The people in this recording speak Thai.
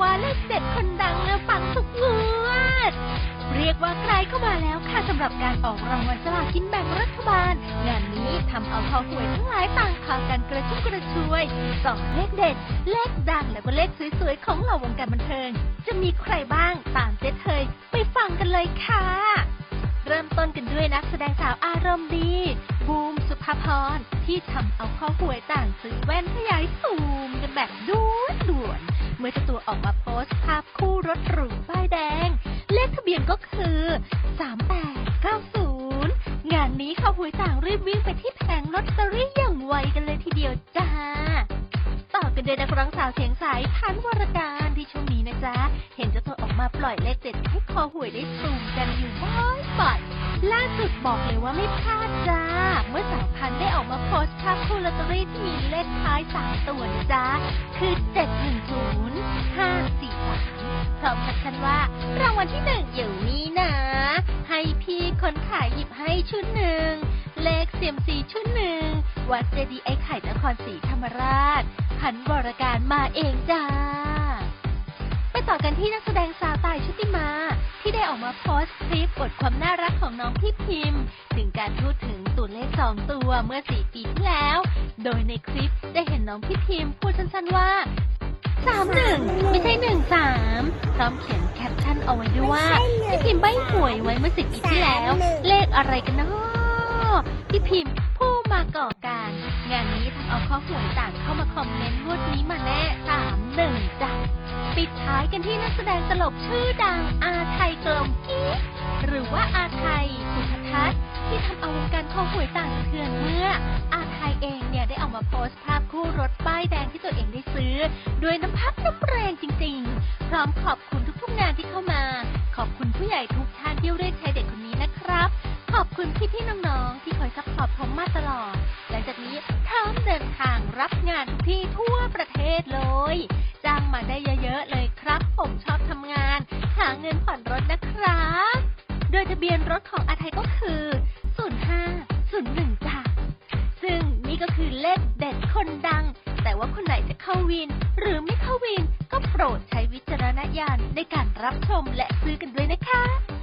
ว่าเลขเด็ดคนดังเนะฟังทุกงวด เรียกว่าใครเข้ามาแล้วค่ะสำหรับการออกรางวัลสลากินแบ่งรัฐบาล งานนี้ทำเอาคอหวยทั้งหลายต่างพากันกระชุ่มกระชวยสองเลขเด็ด เลขดังและก็เลขสวยๆของเหล่าวงการบันเทิง จะมีใครบ้างตามเจ๊เทยไปฟังกันเลยค่ะเริ่มต้นกันด้วยนักแสดงสาวอารมณ์ดี บูมสุภาพรที่ทำเอาข้อหวยต่างซื้อแว่นขยายซูมกันแบบด่วด่วน มื่อเจ้าตัวออกมาโพสต์ภาพคู่รถหรูป้ายแดง เลขทะเบียนก็คือ 3890 งานนี้ข้าหวยต่างรีบวิ่งไปที่แผงลอตเตอรี่อย่างไวกันเลยทีเดียวจ้าต่อกันด้วยนักร้องสาวเสียงใสพันวรการที่ช่วงนี้นะจ๊ะ เห็นเจ้าตัวออกมาปล่อยเลขเด็ดให้คอหวยได้ซูมกันอยู่บ่อยๆล สุดบอกเลยว่าไม่พลาดจ้า เมื่อสาวพันธุ์ได้ออกมาโพสต์ภาพคู่ลอตเตอรี่ที่มีเลขท้ายสามตัวนะจ๊ะคือ 710 543 พร้อมแคปชั่นว่ารางวัลที่หนึ่งอยู่นี่นะ ให้พี่คนขายหยิบให้ชุดหนึ่ง เลขเสียมสีชุดหนึ่ง วัดเจดีย์ไอ้ไข่นครศรีธรรมราช พันวรการมาเองจ้า ไปต่อกันที่นักแสดงสาวตา ออกมาโพสต์คลิปบทความน่ารักของน้องพี่พิมพ์ ถึงการพูดถึงตัวเลขสองตัวเมื่อสี่ปีที่แล้ว โดยในคลิปได้เห็นน้องพี่พิมพ์พูดสั้นๆว่าสามหนึ่งไม่ใช่หนึ่งสามพร้อมเขียนแคปชั่นเอาไว้ด้วยว่าพี่พิมพ์ใบหวยไว้เมื่อสิบปีที่แล้ว เลขอะไรกันเนาะพี่พิมพ์ผู้มาก่อการ งานนี้ทำเอาข้อหวยต่างเข้ามาคอมเมนต์งวดนี้มาแน่ายกันที่นักแสดงตลกชื่อดังอาไทยกลมกิ๊หรือว่าอาไทยสุภทัศน์ที่ทำเอาวงการข้อหวยต่างสะเทือนเมื่อ อาไทยเองเนี่ยได้ออกมาโพสต์ภาพคู่รถป้ายแดงที่ตัวเองได้ซื้อ ด้วยน้ำพักน้ำแรงจริงๆ พร้อมขอบคุณทุกๆงานที่เข้ามา ขอบคุณผู้ใหญ่ทุกท่านที่เรียกใช้เด็กคนนี้นะครับ ขอบคุณพี่ๆน้องๆที่คอยซัพพอร์ตผมมาตลอด หลังจากนี้พร้อมเดินทางรับงานทุกที่ทั่วประเทศเลย จ้างมาได้เยอะๆเลย เงินผ่อนรถนะครับ โดยทะเบียนรถของอาไทยก็คือ 0501จ้าซึ่งนี่ก็คือเลขเด็ดคนดัง แต่ว่าคนไหนจะเข้าวิน หรือไม่เข้าวินก็โปรดใช้วิจารณญาณในการรับชมและซื้อกันด้วยนะคะ